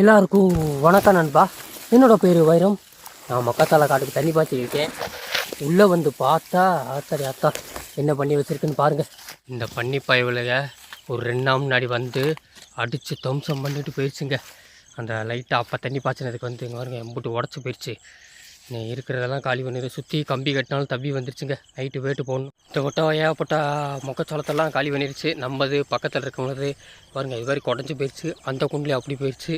எல்லாருக்கும் வணக்கம் நண்பா. என்னோட பேர் வைரம். நான் மக்காத்தால காட்டுக்கு தண்ணி பாய்ச்சிருக்கேன் உள்ளே வந்து பார்த்தா ஆத்தாடி ஆத்தா என்ன பண்ணி வச்சிருக்குன்னு பாருங்கள் இந்த பண்ணி பயவுலக ஒரு ரெண்டு நாள் முன்னாடி வந்து அடித்து தம்சம் பண்ணிட்டு போயிடுச்சுங்க. அந்த லைட்டாக அப்போ தண்ணி பாய்ச்சினதுக்கு வந்து இங்கே வருங்க எம்புட்டு உடச்சி போயிடுச்சு. இருக்கிறதெல்லாம் காலி பண்ணிடு சுற்றி கம்பி கட்டினாலும் தப்பி வந்துருச்சுங்க. நைட்டு வேட்டு போடணும் இந்த மட்டும் ஏகப்பட்ட மொக்கச்சோளத்தெல்லாம் காலி பண்ணிருச்சு. நம்மது பக்கத்தில் இருக்கும்போது பாருங்க இது மாதிரி குடஞ்சி போயிடுச்சு அந்த குண்டில் அப்படி போயிடுச்சு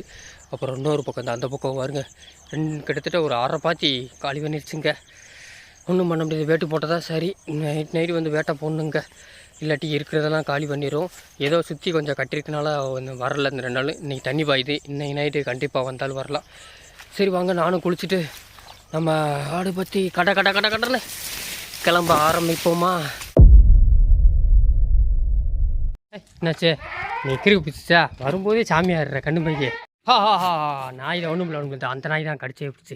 அப்புறம் இன்னொரு பக்கம் இந்த அந்த பக்கம் பாருங்க. ரெண்டு கிட்டத்தட்ட ஒரு அரை பாத்தி காலி பண்ணிருச்சுங்க. ஒன்றும் பண்ண முடியாது. வேட்டு போட்டதா சரி. நைட் நைட்டு வந்து வேட்டை போடணுங்க. இல்லாட்டி இருக்கிறதெல்லாம் காலி பண்ணிடும் ஏதோ சுற்றி கொஞ்சம் கட்டிருக்கனால வந்து வரல. இந்த ரெண்டு நாள். இன்றைக்கி தண்ணி பாயுது. இன்னைக்கு நைட்டு கண்டிப்பாக வந்தாலும் வரலாம். சரி வாங்க. நானும் குளிச்சுட்டு நம்ம ஆடு பற்றி கடை கடை கடை கடன்னு கிளம்ப ஆரம்பிப்போமா? என்னாச்சு? நீ கிறுக்கு பிடிச்சா வரும்போதே சாமியாடுற கண்ணு பைக்கு ஹா ஹா ஹா நாய் தான் ஒன்றும் இல்லை ஒன்றும் இல்லை அந்த நாய் தான் கடிச்சே பிடிச்சி.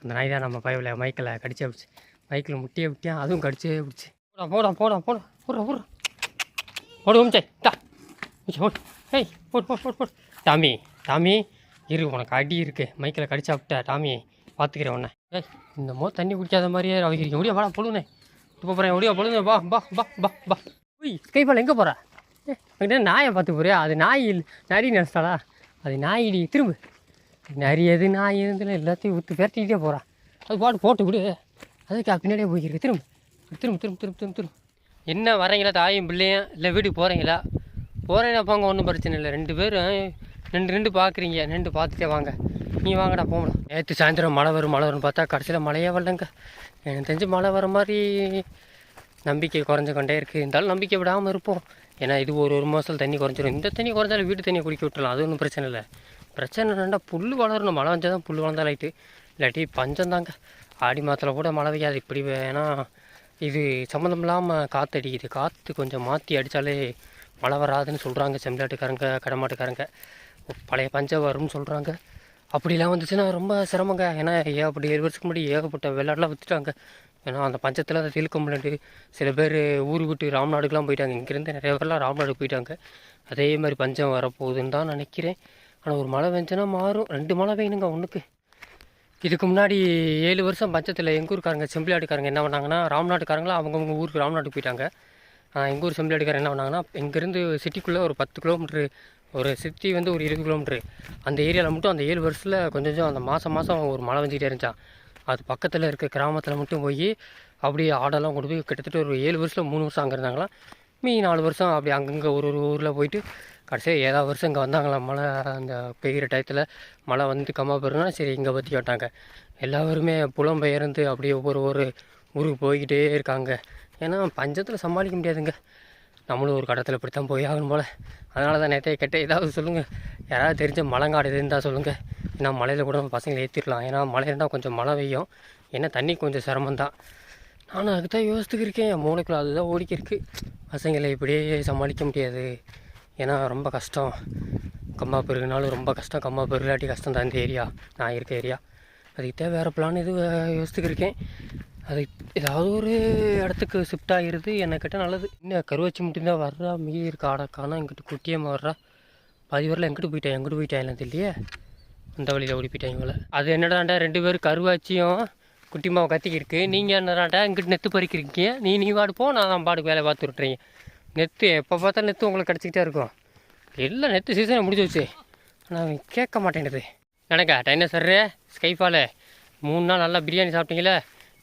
அந்த நாய் தான் நம்ம பயவில் மைக்கில் கடிச்சே பிடிச்சி. மைக்கில் முட்டியே விட்டியான் அதுவும் கடிச்சே பிடிச்சி. போடா போடா போடா போடா போடா போடுற. போடு ஓம்ச்சே தா ஓகே ஏய் போடு போடு போடு போடு. டாமி டாமி இரு உனக்கு அடி இருக்குது மைக்கில் கடிச்சா விட்ட டாமி. பார்த்துக்கிறேன் உன்னை. ஏய் இந்த மோ தண்ணி குடிக்காத மாதிரியே அவைக்கிறீங்க முடியா வாடா பொழுதுனே இப்போ போகிறேன் முடியா பொழுது பா பா பா பா பா உய் கைப்பால் எங்கே போகிற ஏ நாயை பார்த்து போறியா அது நாய் நரி நினச்சிட்டாளா? அது நாயிடி திரும்ப. நரி எது நாய் எதுல எல்லாத்தையும் ஊற்று விரட்டிக்கிட்டே போகிறா அது பாட்டு போட்டு விடு. அதுக்கு பின்னாடியே போய்க்கிருக்கு. திரும்ப. திரும்ப திரும்ப திரும்ப திரும்ப திரும்ப. என்ன வரீங்களா தாயும் பிள்ளையும்? இல்லை வீட்டுக்கு போகிறீங்களா போகிறேன்னா போங்க ஒன்றும் பிரச்சனை இல்லை. ரெண்டு பேரும் ரெண்டு ரெண்டு பார்க்குறீங்க ரெண்டு பார்த்துட்டே வாங்க. நீ வாங்கடா போகணும் நேற்று சாயந்தரம் மழை வரும் மழை வரும்னு பார்த்தா கடைசியில் மழையே வரலங்க. எனக்கு தெரிஞ்சு மழை வர மாதிரி நம்பிக்கை குறைஞ்சு கொண்டே இருக்குது இருந்தாலும் நம்பிக்கை விடாமல் இருப்போம். ஏன்னா இது ஒரு ஒரு மாதத்தில் தண்ணி குறைஞ்சிரும். இந்த தண்ணி குறைஞ்சாலும் வீட்டு தண்ணியை குடிக்க விட்டுலாம் அது ஒன்றும் பிரச்சனை இல்லை. பிரச்சனை என்னென்னா புல் வளரணும். மழை வந்தால் தான் புல் வளர்ந்தா லைட்டு. இல்லாட்டி பஞ்சம் தாங்க. ஆடி மாதத்தில் கூட மழை பெய்யாது. இப்படி வேணா இது சம்மந்தம் இல்லாமல் காற்று அடிக்குது. காற்று கொஞ்சம் மாற்றி அடித்தாலே மழை வராதுன்னு சொல்கிறாங்க செம்பிளாட்டுக்காரங்க கடமாட்டுக்காரங்க. பழைய பஞ்சம் வரும்னு சொல்கிறாங்க அப்படிலாம் வந்துச்சுன்னா ரொம்ப சிரமங்க. ஏன்னா அப்படி ஏழு வருஷத்துக்கு முன்னாடி ஏகப்பட்ட விளையாடலாம் விற்றுட்டாங்க ஏன்னா அந்த பஞ்சத்தில் அதை தீர்க்க முடியலன்ட்டு சில பேர் ஊர் விட்டு ராம்நாடுக்கெலாம் போயிட்டாங்க. இங்கேருந்து நிறைய பேர்லாம் ராம்நாடுக்கு போயிட்டாங்க. அதே மாதிரி பஞ்சம் வரப்போகுதுன்னு தான் நினைக்கிறேன். ஆனால் ஒரு மழை பெஞ்சுன்னா மாறும். ரெண்டு மழை பெய்யணுங்க ஒன்றுக்கு இதுக்கு முன்னாடி ஏழு வருஷம் பஞ்சத்தில் எங்கள் ஊருக்காரங்க செம்பிளாட்டுக்காரங்க என்ன பண்ணாங்கன்னா ராம்நாட்டுக்காரங்களாம் அவங்கவுங்க ஊருக்கு ராம்நாட்டுக்கு போயிட்டாங்க. எங்கள் ஊர் செம்பிளாட்டுக்காரங்க என்ன பண்ணாங்கன்னா இங்கேருந்து சிட்டிக்குள்ளே ஒரு பத்து கிலோமீட்ரு ஒரு சிட்டி வந்து ஒரு இருபது கிலோமீட்ரு அந்த ஏரியாவில் மட்டும் அந்த ஏழு வருஷத்தில் கொஞ்சம் கொஞ்சம் அந்த மாதம் மாதம் ஒரு மழை வந்துக்கிட்டே இருந்துச்சான் அது பக்கத்தில் இருக்க கிராமத்தில் மட்டும் போய் அப்படியே ஆடெல்லாம் கொண்டு போய் கிட்டத்தட்ட ஒரு ஏழு வருஷத்தில் மூணு வருஷம் அங்கே இருந்தாங்களாம். மீ நாலு வருஷம் அப்படி அங்கங்கே ஒரு ஒரு ஊரில் போயிட்டு கடைசியாக ஏதாவது வருஷம் இங்கே வந்தாங்களாம். மழை அந்த பெய்கிற டயத்தில் மழை வந்து கம்மா போயிருந்தா சரி இங்கே பற்றி கேட்டாங்க. எல்லாருமே புலம்பெயர்ந்து அப்படியே ஒவ்வொரு ஒரு ஊருக்கு போய்கிட்டே இருக்காங்க. ஏன்னா பஞ்சத்தில் சமாளிக்க முடியாதுங்க. நம்மளும் ஒரு கடத்தில் இப்படி தான் போய் ஆகணும் போல். அதனால தான் நேற்றைய கெட்ட ஏதாவது சொல்லுங்கள் யாராவது தெரிஞ்ச மழைங்காடு இருந்தால் சொல்லுங்கள் ஏன்னா மழையில் கூட நம்ம பசங்களை ஏற்றிடலாம் ஏன்னா மழை இருந்தால் கொஞ்சம் மழை பெய்யும். ஏன்னா தண்ணி கொஞ்சம் சிரமம் தான் நானும் அதுக்கு தான் யோசித்துக்கு இருக்கேன் என் மூளைக்குள்ள அதுதான் ஓடிக்கிருக்கு. பசங்களை இப்படியே சமாளிக்க முடியாது. ஏன்னா ரொம்ப கஷ்டம். கம்மா பெருகுனாலும் ரொம்ப கஷ்டம். கம்மா பெருகுலாட்டி கஷ்டம் தான் இந்த ஏரியா. நான் இருக்க ஏரியா. அதுக்கு வேறு பிளான் இது யோசித்துக்கு இருக்கேன் அது ஏதாவது ஒரு இடத்துக்கு ஷிஃப்ட் ஆகிருது என்னை கிட்ட நல்லது. இன்னும் கருவச்சி மட்டும்தான் வர்றா. மீதி இருக்க ஆடை காணோம் இங்கிட்டு குட்டியம்மா வர்றா. பாதி வரல எங்கிட்டு போயிட்டேன் எங்கிட்டு போயிட்டேன் இல்லை தெரியலையே. அந்த வழியில் ஓடி போயிட்டேன் போல அது என்னடாண்டா ரெண்டு பேரும் கருவாச்சியும் குட்டிமாவை கத்திக்கிருக்கு. நீங்கள் என்னடாண்டா இங்கிட்டு நெத்து பறிக்கிறீங்க? நீ நீ பாடுப்போம் நான் தான் பாடுக்கு வேலை பார்த்து விட்றீங்க நெத்து எப்போ பார்த்தா நெத்து உங்களுக்கு கிடச்சிக்கிட்டே இருக்கும். எல்லாம் நெத்து சீசனை முடிஞ்சு வச்சு ஆனால் அவன் கேட்க மாட்டேங்குது. எனக்கா டைனோசரு ஸ்கைஃபாலு மூணு நாள் நல்லா பிரியாணி சாப்பிட்டீங்களே?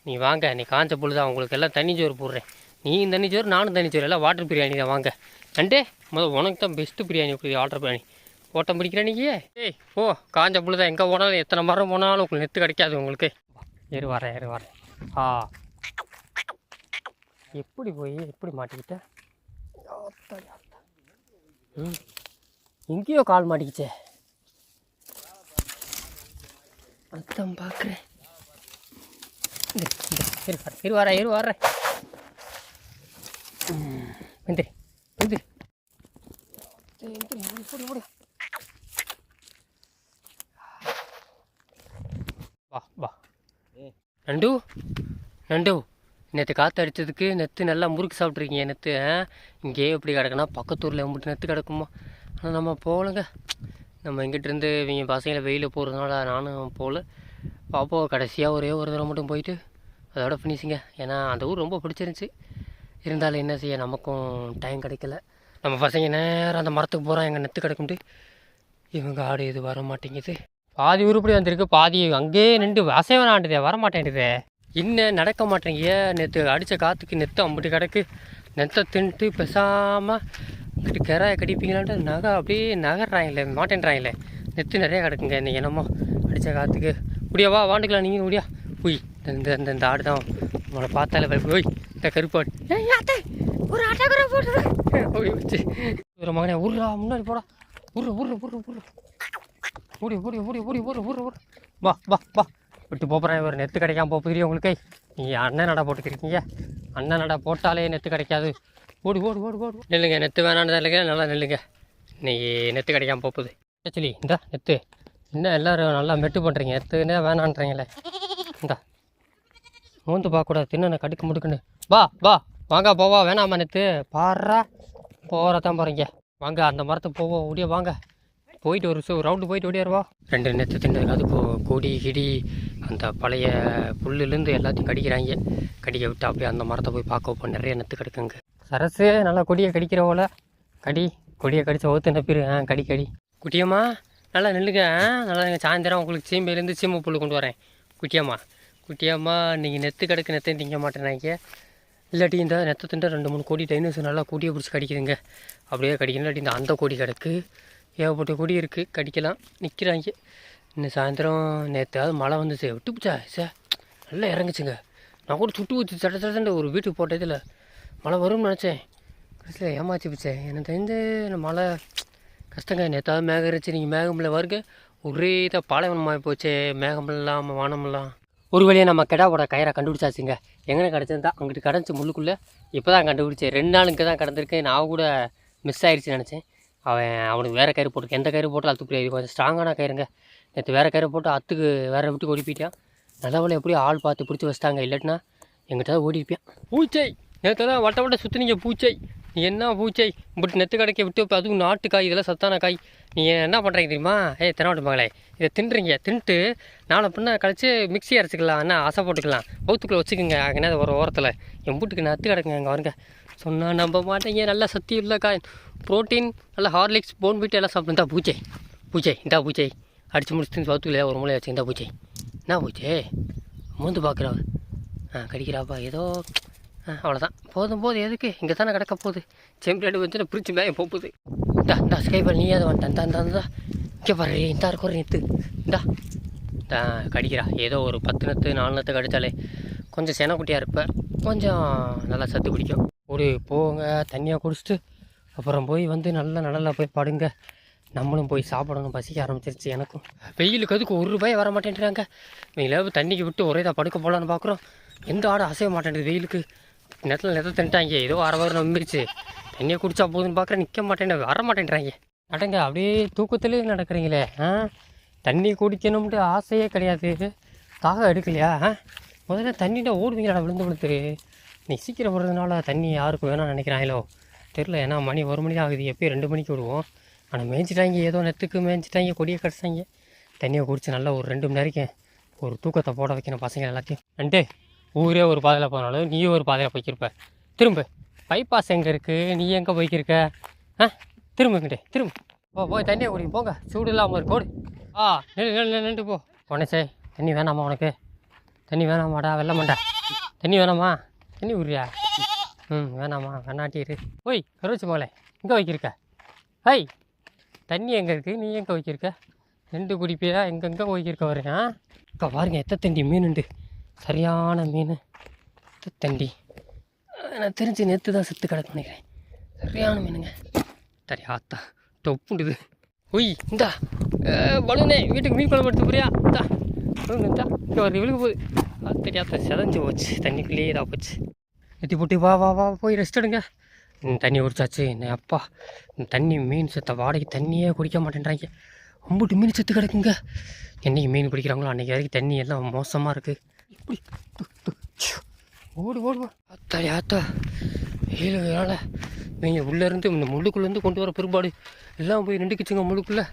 நீ வாங்க நீ காஞ்ச பொழுது உங்களுக்கு எல்லாம் தண்ணி சோறு போடுறேன். நீ தண்ணி சோறு நானும் தண்ணி சோறு. எல்லாம் வாட்டர் பிரியாணி தான் வாங்க. நண்டே முதல் உனக்கு தான் பெஸ்ட்டு பிரியாணி கொடுக்குது வாட்டர் பிரியாணி ஓட்டம் பிடிக்கிறேன் நீங்கள் ஏய் ஓ காஞ்ச பொழுது எங்கே போனாலும் எத்தனை மரம் போனாலும் உங்களுக்கு நெத்து கிடைக்காது உங்களுக்கு. ஏறு வரேன் ஏறு வரேன் ஆ. எப்படி போய் எப்படி மாட்டிக்கிட்ட? ம். எங்கேயோ கால் மாட்டிக்கிச்சே. அதான் பார்க்குறேன் இரு இரு வரேன் இரு வா வா. நண்டு நண்டு. நேற்று காற்று அடித்ததுக்கு நெத்து நல்லா முறுக்கு சாப்பிட்ருக்கீங்க நெத்து இங்கேயே எப்படி கிடக்குன்னா பக்கத்தூரில் எம்பிட்டு நெத்து கிடக்குமா? ஆனால் நம்ம போகலங்க. நம்ம இங்கிட்டிருந்து இவங்க பசங்களை வெயிலில் போகிறதுனால நானும் போகல. பார்ப்போம் கடைசியாக ஒரே ஒரு தடவை மட்டும் போயிட்டு அதோட ஃபினிஷிங்க ஏன்னா அந்த ஊர் ரொம்ப பிடிச்சிருந்துச்சி. இருந்தாலும் என்ன செய்ய நமக்கும் டைம் கிடைக்கல. நம்ம பசங்க நேரம் அந்த மரத்துக்கு போகிறோம் எங்கள் நெத்து கிடக்கும்ட்டு. இவங்க ஆடு இது வர மாட்டேங்குது பாதி உருப்படி வந்திருக்கு. பாதி அங்கேயே நின்று அசைவன் ஆண்டுதே வர மாட்டேங்குதே இன்னும் நடக்க மாட்டேங்க நேற்று அடித்த காற்றுக்கு நெத்து அம்பிட்டு கிடக்கு. நெத்தை தின்ட்டு பேசாமல் இப்படி கடிப்பீங்களான்ட்டு நகை அப்படியே நகர்றாங்களே மாட்டேன்றாங்களே. நெத்து நிறைய கிடக்குங்க இன்னைக்கு என்னமோ அடித்த காற்றுக்கு முடியா வா வாண்டுக்கலாம் நீங்கள் முடியா உய் இந்த இந்த இந்த ஆடு தான். உங்களை பார்த்தாலே பயப்படு ஓய் இந்த கருப்பாடு ஒரு ஆட்டோகிராஃப் போட்டு ஓடி வச்சு. ஒரு மகனே உருடா முன்னாடி போடா. உரு உரு உரு உரு ஓடி ஓடி ஓடி ஓடி ஓடு ஓடு ஓடு. வா வா வா. விட்டு போகிறேன் ஒரு நெத்து கிடைக்காம போகுது உங்களுக்கு? நீங்கள் அண்ணன் நடை போட்டுக்கிறீங்க அண்ணன் நடை போட்டாலே நெத்து கிடைக்காது. ஓடி ஓடு ஓடு ஓடு. நெல்லுங்க நெத்து வேணான்னு இல்லைங்க நல்லா நெல்லுங்க. இன்னைக்கு நெத்து கிடைக்காம போகுது. ஆக்சுவலி இந்தா எத்து. என்ன எல்லோரும் நல்லா மெட்டு பண்ணுறீங்க எத்துனே வேணான்றீங்களே. இந்தா. மூந்து பார்க்கக்கூடாது தின்னு கடுக்கு முடுக்குன்னு. வா வா. வாங்க போவா. வேணாமா நெத்து. பாடுறா போகிற தான் போகிறீங்க வாங்க அந்த மரத்துக்கு போவோம் ஓடியே வாங்க. போயிட்டு ஒரு சு ரவுண்டு போயிட்டு ஓடியாருவா ரெண்டு நெத்து தின்னு அது போ கொடி கிடி அந்த பழைய புல்லுலேருந்து எல்லாத்தையும் கடிக்கிறாங்க. கடிக்க விட்டு அப்படியே அந்த மரத்தை போய் பார்க்க வைப்போம். நிறைய நெத்து கிடக்குங்க. சரசு நல்லா கொடியை கடிக்கிற போல கடி கொடியை கடித்த ஒத்து நப்பிரு ஆ கடி கடி. குட்டியம்மா நல்லா நில்லுங்க நல்லா நீங்கள் சாயந்தரம் உங்களுக்கு சீம்பையிலேருந்து சீம்பு புல் கொண்டு வரேன். குட்டியம்மா குட்டியம்மா நீங்கள் நெத்து கிடக்கு நெத்தை திங்க மாட்டேனாங்க இல்லாட்டி இந்த நெத்தை திண்டா ரெண்டு மூணு கோடி டைனோஸ் நல்லா கொடியை பிடிச்சி கடிக்குதுங்க. அப்படியே கடிக்கணும். இல்லாட்டி இந்த அந்த கொடி கிடக்கு. ஏகப்பட்ட கொடி இருக்குது கடிக்கலாம். நிற்கிறாங்க இன்னும் சாயந்தரம் நேற்றாவது மழை வந்துச்சு. விட்டு பிடிச்சா சார் நல்லா இறங்குச்சுங்க. நான் கூட சுட்டு ஊற்றி சட்ட சட்டன்னு ஒரு வீட்டுக்கு போட்டதில் மழை வரும்னு நினச்சேன். கடைசியில் ஏமாச்சி பிடிச்சேன் எனக்கு தெரிஞ்சு இந்த மழை கஷ்டங்க நேற்றாவது மேகம் இருந்துச்சு நீங்கள் மேகமில்ல வருங்க. ஒரே இதாக பாலைவனமாக போச்சு மேகம் வானமெல்லாம். ஒரு வழியாக நம்ம கெடாவோட கயிறை கண்டுபிடிச்சாச்சுங்க. எங்கே கிடச்சிருந்தா அங்கிட்டு கிடச்சி முள்ளுக்குள்ளே இப்போ தான் கண்டுபிடிச்சேன். ரெண்டு நாளுக்கு இங்கே தான் கிடந்திருக்கேன். நான் கூட மிஸ் ஆயிடுச்சுன்னு நினச்சேன். அவன் அவனுக்கு வேறு கயிறு போட்டு எந்த கயிறு போட்டாலும் அத்துக்கு முடியாது கொஞ்சம் ஸ்ட்ராங்கான கயிறுங்க. நேற்று வேறு கயிறு போட்டு அத்துக்கு வேறு விட்டு ஓடி போயிட்டான் நல்லவளை எப்படி ஆள் பார்த்து பிடிச்சி வச்சிட்டாங்க. இல்லாட்டினா எங்கிட்ட ஓடிப்பியான் பூச்சை! நேற்று தான் வட்ட வட்ட சுற்றினீங்க பூச்சை! என்ன பூச்சை? இப்படி நெத்து கடைக்க விட்டு இப்போ அதுவும் நாட்டு காய் இதெல்லாம் சத்தான காய். நீங்கள் என்ன பண்ணுறீங்க தெரியுமா? ஏ தினவட்டு மகளே இதை தின்றுறீங்க தின்ட்டு நாளை பின்ன கழிச்சு மிக்ஸி அரைச்சிக்கலாம். என்ன ஆசை போட்டுக்கலாம். பௌத்துக்குள்ளே வச்சுக்கோங்க. அங்கே ஒரு ஓரத்தில். என் வீட்டுக்கு நத்து கிடக்குங்க அங்கே வருங்க சொன்னால் நம்ப மாட்டேங்க. நல்லா சக்தி உள்ள காய். ப்ரோட்டீன் நல்லா ஹார்லிக்ஸ் போன் பீட்டு எல்லாம் சாப்பிடுந்தா பூச்சை. பூச்சை இந்தா பூச்சை. அடித்து முடிச்சுட்டு பௌத்துக்குள்ளே ஒரு மூலையை வச்சுருந்தா பூச்சை. என்ன பூச்சே? மூந்து பார்க்குறா ஆ கடிக்கிறாப்பா. ஏதோ அவ்வளோதான் போதும் போது எதுக்கு? இங்கே தானே கிடக்க போகுது செம்பிளாடு வந்துட்டு பிரிச்சு மேய போகுது. இந்தா இந்தா ஸ்கைபால் நீ அதை வந்துட்டேன் இந்தா இந்தா இங்கே பாரு இந்தா இருக்கிற நித்து இந்தா. இந்தா. கடிக்கிறா. ஏதோ ஒரு பத்து நத்து நாலு நத்து கடித்தாலே கொஞ்சம் செனக்குட்டியாக இருப்பேன் கொஞ்சம் நல்லா சத்து பிடிக்கும் ஒரு போங்க தண்ணியாக குடிச்சிட்டு அப்புறம் போய் வந்து நல்லா நிழலில் போய் படுங்க. நம்மளும் போய் சாப்பிடணும் பசிக்க ஆரம்பிச்சிருச்சு எனக்கும். வெயிலுக்கு அதுக்கு ஒரு ரூபாய் வர மாட்டேன்றாங்க வெயில தண்ணிக்கு விட்டு ஒரே தான் படுக்க போகலான்னு பார்க்குறோம் எந்த ஆடும் அசைய மாட்டேங்குது வெயிலுக்கு. நேரத்தில் நேரத்தில் தின்ட்டாங்க. ஏதோ வர வர நம்பிருச்சு. தண்ணியை குடிச்சா போதுன்னு பார்க்குறேன் நிற்க மாட்டேன் வர மாட்டேன்றாங்க நடங்க அப்படியே தூக்கத்திலே நடக்கிறீங்களே ஆ? தண்ணி குடிக்கணும்ட்டு ஆசையே கிடையாது. தாகம் எடுக்கலையா ஆ? முதல்ல தண்ணியில் ஓடுவீங்களா விழுந்து விழுத்துரு நீ சீக்கிரம் விடுறதுனால தண்ணி யாருக்கு வேணாம்னு நினைக்கிறாங்களோ? தெரில ஏன்னா மணி ஒரு மணி ஆகுது. எப்பயும் ரெண்டு மணிக்கு விடுவோம். ஆனால் மேய்ச்சிட்டாங்க ஏதோ நெத்துக்கு மேய்ச்சிட்டாங்க கொடியை கடிச்சிட்டாங்க தண்ணியை குடிச்சு நல்லா ஒரு ரெண்டு மணி நேரம் ஒரு தூக்கத்தை போட வைக்கணும் பசங்க எல்லாத்தையும். அண்டு ஊரே ஒரு பாதையில் போனாலும் நீயும் ஒரு பாதையில் போய்க்கிருப்ப. திரும்ப. பைபாஸ் எங்கே இருக்குது நீ எங்கே போய்க்கிருக்க? ஆ? திரும்ப திரும்ப. போ போய் தண்ணியை குடி போங்க. சூடு இல்லாமல் இருக்கோடு ஆ நெல் நின்று நின்று போ. உனச்சே தண்ணி வேணாமா உனக்கு? தண்ணி வேணாமாடா வெள்ள மாட்டா தண்ணி வேணாமா? தண்ணி விட்றியா ம் வேணாமா வேணாட்டிரு ஓய் கருவச்சி மகளே எங்கே வைக்கிருக்க ஹை தண்ணி எங்கே இருக்குது நீ எங்கே வைக்கிருக்க ரெண்டு குடிப்பியா? எங்கெங்கே வைக்கிருக்க வரேன் அக்கா பாருங்க எத்த மீன் மீனுண்டு. சரியான மீன். தண்டி நான் தெரிஞ்சு நேற்று தான் செத்து கிடக்கு நினைக்கிறேன். சரியான மீனுங்க. சரி ஆத்தா டொப்புண்டுது ஒய் இந்தா. பலூனே வீட்டுக்கு மீன் குழம்பு எடுத்து போறியா? இந்தா. இந்தா. இங்கே ஒரு விழுக போகுது அது தெரியாத செதஞ்சு போச்சு. தண்ணிக்குள்ளேயே இதாக போச்சு. எத்தி போட்டு வா வா வா போய் ரெஸ்ட் எடுங்க. தண்ணி உரிச்சாச்சு என்ன அப்பா. தண்ணி மீன் செத்த வாடகை தண்ணியே குடிக்க மாட்டேன்றாங்க. அம்புட்டு மீன் செத்து கிடக்குங்க. என்னைக்கு மீன் பிடிக்கிறாங்களோ அன்றைக்கி வரைக்கும் தண்ணி எல்லாம் மோசமாக இருக்குது இப்படி ஓடு ஓடு. அத்தாடி ஆத்தா. ஏழு வேலை நீங்கள் உள்ளேருந்து இந்த முள்ளுக்குள்ளேருந்து கொண்டு வர பிற்பாடு எல்லாம் போய் நின்றுக்குச்சுங்க முள்ளுக்குள்ளே.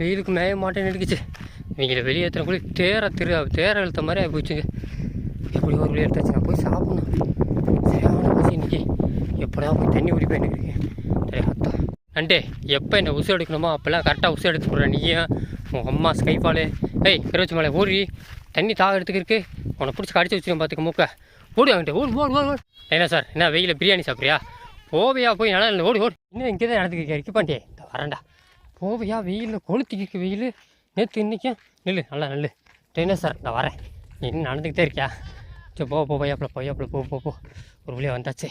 வெயிலுக்கு மேய மாட்டேன் நின்றுக்குச்சு. இவங்களை வெளியேற்றுற கூட தேர திரு தேர இழுத்த மாதிரி ஆகி போச்சுங்க. எப்படி ஒரு வழி எடுத்தாச்சு நான் போய் சாப்பிடணும். சரியான பசி இன்னைக்கு. எப்படா போய் தண்ணி குடிப்பேன் இருக்கேன் சரி அத்தா அண்டே எப்போ என்ன உசு எடுக்கணுமோ அப்போல்லாம் கரெக்டாக உசு எடுத்து போடுறேன் நீயே உன் அம்மா ஸ்கைஃபாலு ஏய் இருபத்தி மலை ஊறி தண்ணி தாக எடுத்துக்கிருக்கு உன்னை பிடிச்சி கடிச்சு வச்சுருக்கேன் பார்த்துக்க மூக்க. ஓடி அவன்ட்டு ஓடு ஓடு ஓடு ஓடு. என்ன சார் என்ன வெயில பிரியாணி சாப்பிட்றியா? போவையா போய் நல்லா இல்லை ஓடி ஓடு. இன்னும் இங்கே தான் நடந்துக்க இருக்க பாண்டியே. இந்த வரேன்டா. போவியா வெயிலில் கொளுத்திக்கிருக்கு வெயில். நேற்று இன்றைக்கும் நில்லு நல்லா நில்லு. என்ன சார் நான் வரேன். நீ இன்னும் நடந்துக்கிட்டே இருக்கியா? சரி போ போ போயாப்பில் போயாப்பில் போ போ போ. ஒரு வழியாக வந்தாச்சு.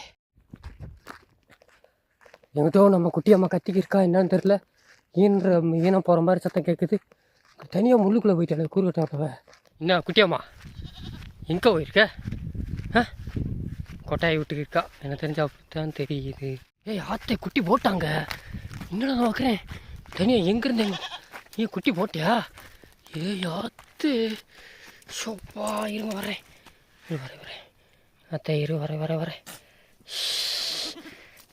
எங்கிட்டோ நம்ம குட்டியம்மா கத்திக்கு இருக்கா என்னன்னு தெரில ஈன்ற ஈனம் போகிற மாதிரி சத்தம் கேட்குது தனியாக முள்ளுக்குள்ளே போயிட்டேன் கூறுகட்டாப்பவ என்ன குட்டியம்மா? எங்கே போயிருக்க? ஆ? கொட்டாயை விட்டு இருக்கா. எனக்கு தெரிஞ்சா அப்படித்தான் தெரியுது. ஏய் ஆத்தை குட்டி போட்டாங்க. என்னடா பார்க்குறேன்? தனியாக எங்கேருந்து நீ குட்டி போட்டியா? ஏய் ஆத்து. சோப்பா இருங்க வரேன் இரு வரேன் வரேன் அத்தை இரு வரேன் வரேன் வரேன்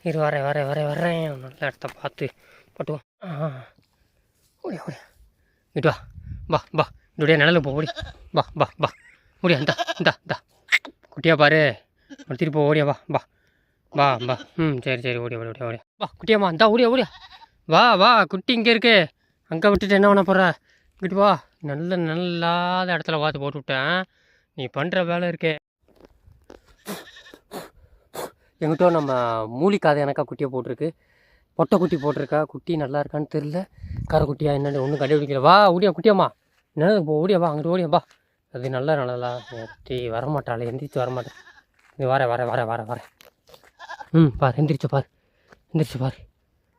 இரு வரேன் வரேன் வரேன் வரேன் நல்ல இடத்த பார்த்து போட்டுவோம் ஆ ஓடியா ஓடியா. இட்டு வா. வா வா. இப்படியே நிழலு போ ஓடி. வா வா வா. ஓடியா இந்தா இந்தா இந்தா. குட்டியா பாரு. ஒரு திருப்பி ஓடியா வா வா. வா வா. ம் சரி சரி ஓடியா ஓடியா ஓடியா. வா குட்டியாம்மா இந்தா ஓடியா ஓடியா. வா வா குட்டி இங்கே இருக்கு. அங்கே விட்டுட்டு என்ன பண்ண போகிற இங்கிட்டு வா. நல்ல நல்லாத இடத்துல பார்த்து போட்டு விட்டேன். நீ பண்ணுற வேலை இருக்கே. எங்கிட்டோ நம்ம மூலிக்காத எனக்கா குட்டியை போட்டிருக்கு. பொட்டை குட்டி போட்டிருக்கா. குட்டி நல்லா இருக்கான்னு தெரில கரை குட்டியா என்னன்னு ஒன்றும் கண்டுபிடிக்கல. வா ஓடியா குட்டியாம்மா. என்ன? இப்போ ஓடியாப்பா அங்கிட்டு ஓடியாப்பா அது நல்லா நல்லா எத்தி வரமாட்டாள் எந்திரிச்சு வரமாட்டேன். நீ வர வர வர வர வர. ம் பாரு எந்திரிச்சு பாரு. எந்திரிச்சு பாரு.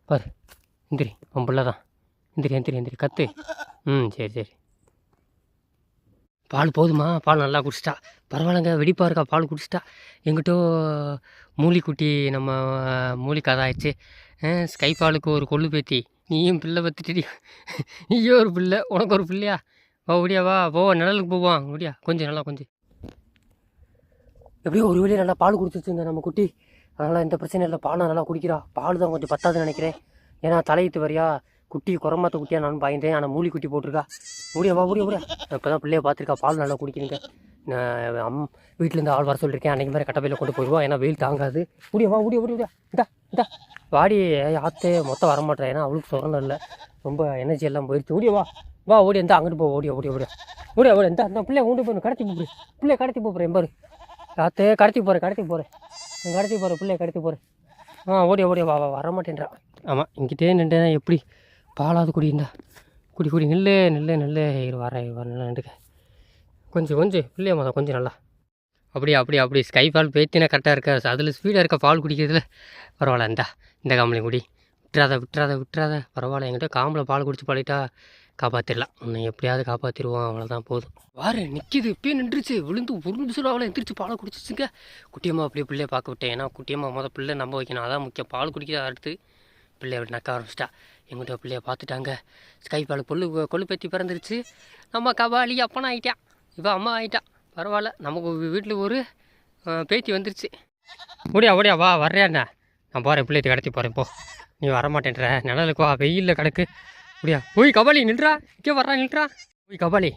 பாரு. எந்திரி உன் பிள்ளை தான். எந்திரி எந்திரி எந்திரி கத்து. ம் சரி சரி. பால் போதுமா? பால் நல்லா குடிச்சிட்டா. பரவாயில்லைங்க வெடிப்பாக இருக்கா? பால் குடிச்சிட்டா. எங்கிட்டோ மூலிக்குட்டி நம்ம மூலிக்காத ஆயிடுச்சு ஸ்கை பாலுக்கு ஒரு கொள்ளு பேத்தி. நீயும் பிள்ளை பத்துட்டி நீயும் ஒரு பிள்ளை உனக்கு ஒரு பிள்ளையா? வா ஓடியா வா. போ நிழலுக்கு போவான் ஓடியா கொஞ்சம் நல்லா கொஞ்சம். எப்படியோ ஒரு வழியாக நல்லா பால் கொடுத்துருச்சுங்க நம்ம குட்டி. அதனால் எந்த பிரச்சனையும் இல்லை. பால் நல்லா குடிக்கிறா. பால் தான் கொஞ்சம் பத்தாதுன்னு நினைக்கிறேன். ஏன்னா தலையிட்டு வரியா? குட்டி குரமாத்த குட்டியா நான் பயந்தேன். ஆனால் மூலி குட்டி போட்டிருக்கா. ஓடியா வா ஓடியா ஓடியா. இப்போ தான் பிள்ளைய பார்த்துருக்கா. பால் நல்லா குடிக்கிறீங்க. நான் அம் வீட்டிலேருந்து ஆள் வர சொல்லியிருக்கேன். அன்றைக்கு மாதிரி கட்டப்பையில் கொண்டு போயிடுவோம் ஏன்னா வெயில் தாங்காது. ஓடியா வா ஓடியா ஓடியா இந்தா இந்தா. வாடி ஆத்தே மொத்தம் வரமாட்டேன் ஏன்னா அவளுக்கு சொரணம் இல்லை. ரொம்ப எனர்ஜி எல்லாம் போயிடுச்சு ஓடியா வா. வா ஓடி இருந்தா அங்கிட்டு போ ஓடி ஓடி ஓடி ஓடியா ஓடி இந்த அந்த பிள்ளைய கொண்டு போய் கடத்தி போகிறேன் பிள்ளைய கடத்தி போகிறேன் பாரு ஆத்தே கடத்தி போகிறேன் கடத்தி போகிறேன் கடத்தி போகிறேன் பிள்ளைய கடத்தி போகிறேன் ஆ ஓடி ஓடியா வா வா வர மாட்டேன்றான் ஆமாம் இங்கிட்டே நின்றுனா எப்படி? பாலாவது குடிண்டா குடி குடி நில்லு நில்லு நில்லு. இரு வரேன் இரு நின்றுக்க கொஞ்சம் கொஞ்சம் பிள்ளைய மொதல் கொஞ்சம் நல்லா. அப்படியே அப்படி அப்படி ஸ்கை பால் பேத்தினா கரெக்டாக இருக்கா அதில் ஸ்பீடாக இருக்க பால் குடிக்கிறதுல பரவாயில்ல இந்தா. இந்த காம்பளை குடி. விட்டுறாத விட்டுறாத விட்டுறாத. பரவாயில்ல என்கிட்ட காம்பில் பால் குடிச்சு பழகிட்டா காப்பாற்றிடலாம் உன்னை எப்படியாவது காப்பாற்றிடுவோம் அவ்வளோதான் போதும். வாரு நிற்கிது இப்பயே நின்றுச்சு. விழுந்து ஒரு நிமிஷம் அவளை எந்திரிச்சு பாலை குடிச்சிச்சுங்க. குட்டியம்மா அப்படியே பிள்ளைய பார்க்க விட்டேன். ஏன்னா குட்டியம்மா மொதல் பிள்ளை நம்ப வைக்கணும். அதான் முக்கியம். பால் குடிக்கிறத அடுத்து பிள்ளைய அப்படி நக்க ஆரம்பிச்சிட்டா. எங்கிட்ட பிள்ளைய பார்த்துட்டாங்க. ஸ்கை பால் கொள்ளு கொள்ளு பேத்தி பிறந்துருச்சு. நம்ம கபாலி அப்பனா ஆகிட்டான் இப்போ அம்மா ஆகிட்டான் பரவாயில்ல. நமக்கு வீட்டில் ஒரு பேத்தி வந்துருச்சு. முடியா முடியா வா வர்றியாண்ணா நான் போகிறேன் பிள்ளைய கடத்தி போகிறேன் போ. நீ வரமாட்டேன்ற. நிழலுக்கு வா வெயிலில் கிடக்கு. அப்படியா? ஓய் கபாலி நின்றா இங்கே வர்றா நின்றா ஓய் கபாலி.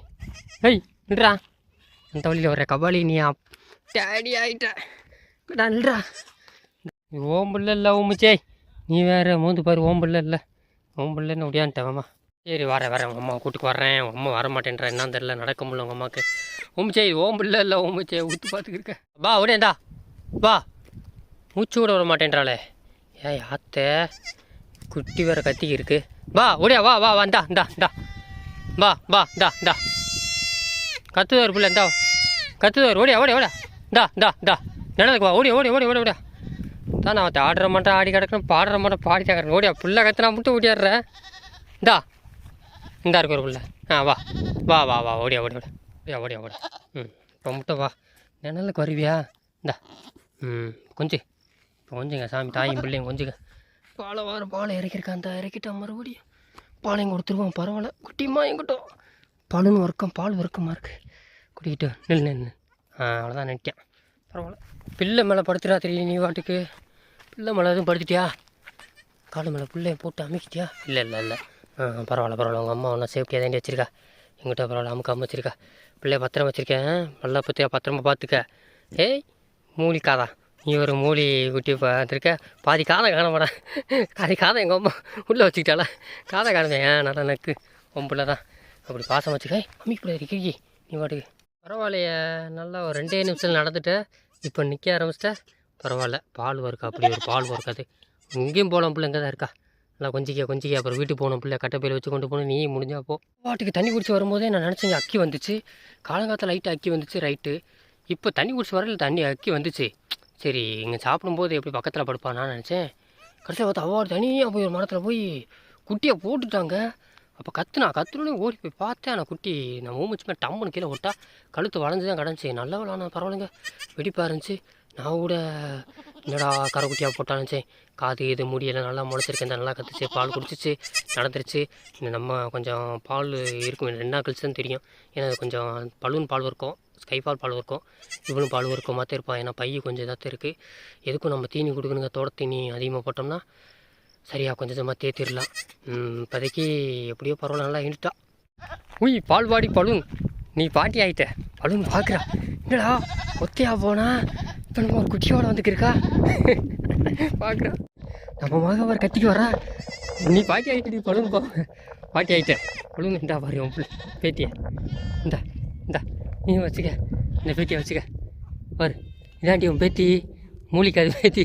ஏய் நின்றா அந்த வழியில் வர்ற கபாலி நீ டேடி ஆகிட்டா நின்றா ஓம் இல்லை ஓம்புச்சே நீ வேற மூந்து பாரு ஓம் இல்லை. ஓம் பிள்ளைன்னு முடியான்ட்டேன் மாமா. சரி வரேன் வரேன். உங்கள் அம்மா கூட்டுக்கு வரேன் உங்கள் அம்மா வர மாட்டேன்றா என்னன்னு தெரில நடக்க முடியல உங்கள் அம்மாவுக்கு. ஓம்புச்சே ஓம்புள்ள பிள்ளை இல்லை ஓமுச்சே ஊத்து பார்த்துக்கிருக்க பா ஓடேண்டா பா மூச்சு விட வர மாட்டேன்றாளே. ஏய் ஆத்தே. குட்டி வேற கத்தி இருக்கு. வா ஓடியா வா வா வா இந்தா இந்தா இந்தா. வா வா இந்தா இந்தா. கத்துவார் பிள்ளை இந்தா. கத்துவார் ஓடியா ஓடியா ஓடியா. இந்தா இந்தா இந்தா. நினைக்கு வா ஓடியா ஓடியா ஓடியா ஓடியா ஓடியா. தான் நான் ஆடுற மாட்டேன் ஆடி கிடக்கணும் பாடுற மாட்டேன் பாடி கிடக்கணும் ஓடியா புள்ள கத்துனா மட்டும் ஓடியாடுறேன் இந்தா. இந்தா இருக்கு ஒரு புள்ள. ஆ வா. வா வா வா ஓடியா ஓடியா ஓடியா. ஓடியா ஓடியா ஓடியா. ம் இப்போ மட்டும் வா. நிழலுக்கு வருவியா? இந்தா. ம் கொஞ்சம் இப்போ கொஞ்சங்க சாமி தாயும் பிள்ளைங்க கொஞ்சங்க. பாலை வாரம் பாலை இறக்கிருக்கான் அந்த இறக்கிட்டான் மறுபடியும் பாலையும் கொடுத்துருவான் பரவாயில்ல. குட்டிமா எங்கிட்டோம் பாலுன்னு வர்க்கம் பால் வர்க்கமாக இருக்குது குடிக்கிட்டு நில் நின்று ஆ அவ்வளோதான் நினைக்கேன். பரவாயில்ல. பிள்ளை மேலே படுத்துடா தெரியும் நீ வாட்டுக்கு. பிள்ளை மேலே எதுவும் படுத்துட்டியா? காலு மேலே பிள்ளைய போட்டு அமைக்கிட்டியா? இல்லை இல்லை இல்லை. ஆ பரவாயில்ல பரவாயில்ல. உங்கள் அம்மா ஒன்றா சேஃப்டியாக தாண்டி வச்சிருக்கா. எங்கிட்ட பரவாயில்ல அமுக்காம வச்சிருக்கா. பிள்ளைய பத்திரமா வச்சுருக்கேன். நல்லா பற்றியா பத்திரமா பார்த்துக்க ஏய் மூலிக்காதான் நீ ஒரு மூலி குட்டி பார்த்துருக்க பாதி காதை காணப்படா பாதி காதை எங்கள் அம்மா உள்ளே வச்சுக்கிட்டாளா? காதை காணுமே ஏன் நல்லா நக்கு. பொம்பளை தான். அப்படி பாசம் வச்சுக்க. அம்மி பிள்ளை இருக்கி நீ பாட்டுக்கு. பரவாயில்லையே நல்லா ஒரு ரெண்டே நிமிஷம் நடந்துட்டு. இப்போ நிற்க ஆரம்பிச்சிட்ட. பரவாயில்ல பால் வறுக்கா அப்படி ஒரு பால் வறுக்காது. இங்கேயும் போகலாம் பிள்ளை இங்கே தான் இருக்கா. நல்லா கொஞ்சிக்கா கொஞ்சிக்க. அப்புறம் வீட்டுக்கு போகணும் பிள்ளை. கட்டப்பையில் வச்சு கொண்டு போகணும். நீ முடிஞ்சா போ. பாட்டுக்கு தண்ணி குடிச்சு வரும்போதே நான் நினச்சேங்க அக்கி வந்துச்சு. காலங்காலத்தில் லைட்டாக அக்கி வந்துச்சு ரைட்டு. இப்போ தண்ணி குடிச்சு வரல தண்ணி அக்கி வந்துச்சு. சரி இங்கே சாப்பிடும்போது எப்படி பக்கத்தில் படுப்பானான்னு நினச்சேன். கடைசியாக பார்த்தா அவ்வாறு தனியாக போய் ஒரு மரத்தில் போய் குட்டியை போட்டுட்டாங்க. அப்போ கத்துனா கத்துனே ஓடி போய் பார்த்தேன். நான் குட்டி நான் மூமிச்சுமே டம்முன்னு கீழே விட்டா கழுத்து வளைஞ்சு தான் கிடந்துச்சு. நல்ல விளாட்னா பரவாயில்லைங்க. வெடிப்பாக இருந்துச்சு. நான் கூட என்னடா கரைக்குட்டியாக போட்டானுச்சே காது இது முடியெல்லாம் நல்லா முளைச்சிருக்கேன் நல்லா கத்துச்சு பால் குடிச்சிச்சு நடந்துருச்சு. நம்ம கொஞ்சம் பால் இருக்கும். ரெண்டு நாள் கழிச்சு தான் தெரியும். ஏன்னா கொஞ்சம் பலூன் பால் இருக்கும் ஸ்கை பால் பால் இருக்கும் இவ்வளோ பால் இருக்கும் மாற்ற இருப்பான் ஏன்னா பைய கொஞ்சம் இதாக இருக்குது எதுக்கும் நம்ம தீனி கொடுக்கணுங்க தோட்ட தீனி அதிகமாக போட்டோம்னா சரியாக கொஞ்சம் கொஞ்சமாக தேத்திடலாம் இப்போதைக்கு எப்படியோ பரவாயில்ல. நல்லா இருந்துட்டா. உய் பால்வாடி பலூன். நீ பாட்டி ஆகிட்ட பலூன் பார்க்குறா என்னடா ஒத்தையா போனா? இப்போ நம்ம ஒரு குட்டியோட வந்துக்கிருக்கா? பார்க்குறா நம்ம மக வர கத்திக்கு வரா நீ பாட்டி ஆகிட்டு பலூன் போ. பாட்டி ஆகிட்டேன் பலூன் இந்தா பாரு உன் பிள்ளை. பேத்திய. இந்தா இந்தா. நீ வச்சுக்க. இந்த பேத்தியை வச்சுக்க. பாரு. இதாண்டி உன் பேத்தி. மூலிக்காது பேத்தி.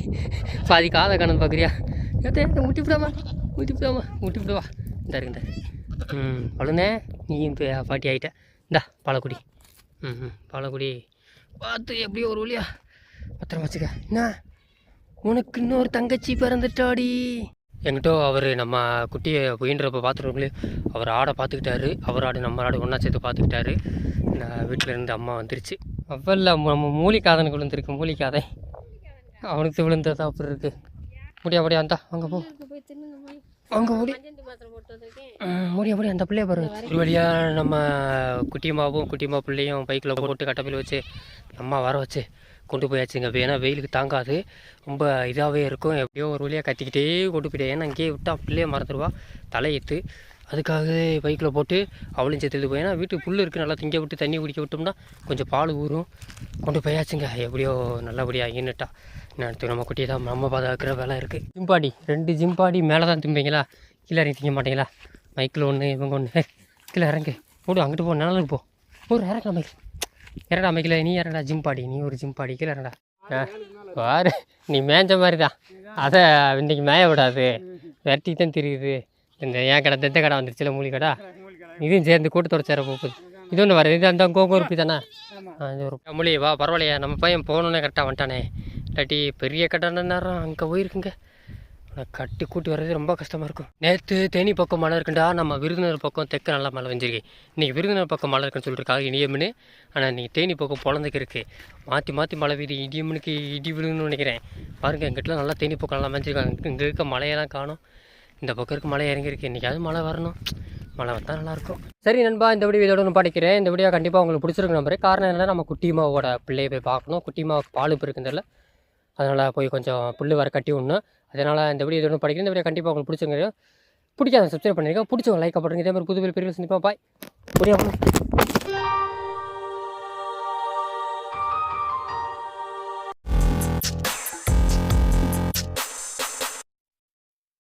பாதி காதை காணும் பார்க்குறியா ஏத்தே முட்டி விடாமா. முட்டி விடாமா. முட்டி விடுவா இந்த இருக்குண்டா ம் பழுனே நீயும் பாட்டி ஆகிட்ட இந்தா பாலக்குடி. ம் ம் பாலக்குடி. பார்த்து எப்படியோ ஒரு வழியா பத்திரம் வச்சுக்க. என்ன உனக்கு இன்னொரு தங்கச்சி பிறந்துட்டாடி. என்கிட்ட அவர் நம்ம குட்டியை போயின்றப்ப பார்த்துருக்கோங்களே அவர் ஆடை பார்த்துக்கிட்டாரு. அவர் ஆடு நம்ம ஆடு ஒன்றா சேர்த்து பார்த்துக்கிட்டாரு. நான் வீட்டில் இருந்து அம்மா வந்துருச்சு. அவ்வளோ நம்ம மூலிகாதனுக்கு விழுந்திருக்கு மூலிக்காதை அவனுக்கு விழுந்ததா அப்படி இருக்குது முடியா முடியா அந்த அங்கே போ. அங்கே முடி முடியா முடியா அந்த பிள்ளைய பாரு. ஒரு வழியாக நம்ம குட்டியம்மாவும் குட்டியம்மா பிள்ளையும் பைக்கில் போட்டு கட்டப்பையில் வச்சு அம்மா வர வச்சு கொண்டு போயாச்சுங்க. இப்போ ஏன்னா வெயிலுக்கு தாங்காது. ரொம்ப இதாகவே இருக்கும். எப்படியோ ஒரு வழியாக கத்திக்கிட்டே கொண்டு போயிட்டேன் ஏன்னா இங்கேயே விட்டா பிள்ளைய மறந்துடுவா தலையெத்து அதுக்காகவே பைக்கில் போட்டு அவளும் சேர்த்து போய். ஏன்னா வீட்டுக்கு புல் இருக்குது நல்லா திங்க விட்டு தண்ணி குடிக்க விட்டோம்னா கொஞ்சம் பால் ஊறும். கொண்டு போயாச்சுங்க. எப்படியோ நல்லபடியாக இன்னும் அடுத்து நம்ம குட்டி தான் நம்ம பாதுகாக்கிற வேலை இருக்குது ஜிம்பாடி ரெண்டு ஜிம்பாடி மேலே தான் திம்பிங்களா கீழே இறங்கி திங்க மாட்டீங்களா? மைக்கில் ஒன்று இவங்க ஒன்று கீழே இறங்கு. ஓடு அங்கிட்டு போ நல்லா போ. ஒரு இறங்கா மைக்கில். இறடா மைக்கில் நீ இறடா ஜிம்பாடி நீ ஒரு ஜிம்பாடி கீழே இறடா ஆ பாரு நீ மேய்ஞ்ச மாதிரி தான் அதை இன்றைக்கி மேய விடாது. விரட்டி தான் தெரியுது. இந்த ஏன் கடை தெத்த கடை வந்துருச்சுல மூலி கடை. இதையும் சேர்ந்து கூட்டத்தோட சேர போகுது. இது ஒன்று வருது இது அந்த கோகோருப்பி தானே? ஆ ஒரு மொழி வா பரவாயில்லையா. நம்ம பையன் போகணுன்னே கரெக்டாக வந்துட்டானே. இல்லாட்டி பெரிய கட்டான நேரம் அங்கே போயிருக்குங்க. கட்டி கூட்டி வர்றது ரொம்ப கஷ்டமாக இருக்கும். நேற்று தேனி பக்கம் மழை இருக்குண்டா நம்ம விருதுநகர் பக்கம் தெற்கு நல்லா மழை வெஞ்சிருக்கு இன்றைக்கி விருதுநகர் பக்கம் மழை இருக்குன்னு சொல்லியிருக்காங்க இடியம்னு. ஆனால் இன்றைக்கி தேனி பக்கம் பொழந்துக்கு இருக்குது மாற்றி மாற்றி மழை பெய்யுது இடியம்னுக்கு இடி விழுதுன்னு நினைக்கிறேன். பாருங்கள் எங்கிட்டலாம் நல்லா தேனி பக்கம் நல்லா வெஞ்சிருக்காங்க இங்கே இருக்க மழையெல்லாம் காணும். இந்த பக்கம் இருக்க மழை இறங்கியிருக்கு. இன்றைக்காவது மழை வரணும். மழை வந்தால் நல்லாயிருக்கும் சரி நண்பா இந்த வீடியோ இதோட ஒன்று படிக்கிறேன். இந்த வீடியோ கண்டிப்பாக உங்களுக்கு பிடிச்சிருக்கு நம்புறேன் காரணம் என்னென்னா நம்ம குட்டிமாவோட பிள்ளையை போய் பார்க்கணும். குட்டிமாவுக்கு பால் இப்போ இருக்குன்றதுல அதனால் போய் கொஞ்சம் புல் வர கட்டி விடணும். அதனால் இந்த வீடியோ எதுவும் படிக்கிறேன் இந்த வீடியோ கண்டிப்பாக உங்களுக்கு பிடிச்சிருங்க பிடிக்காத சப்ஸ்கிரைப் பண்ணிருக்கேன் பிடிச்சவங்க லைக் பண்ணுறீங்க இதே மாதிரி புது பெரிய சந்திப்பா பாய் புரியாமல்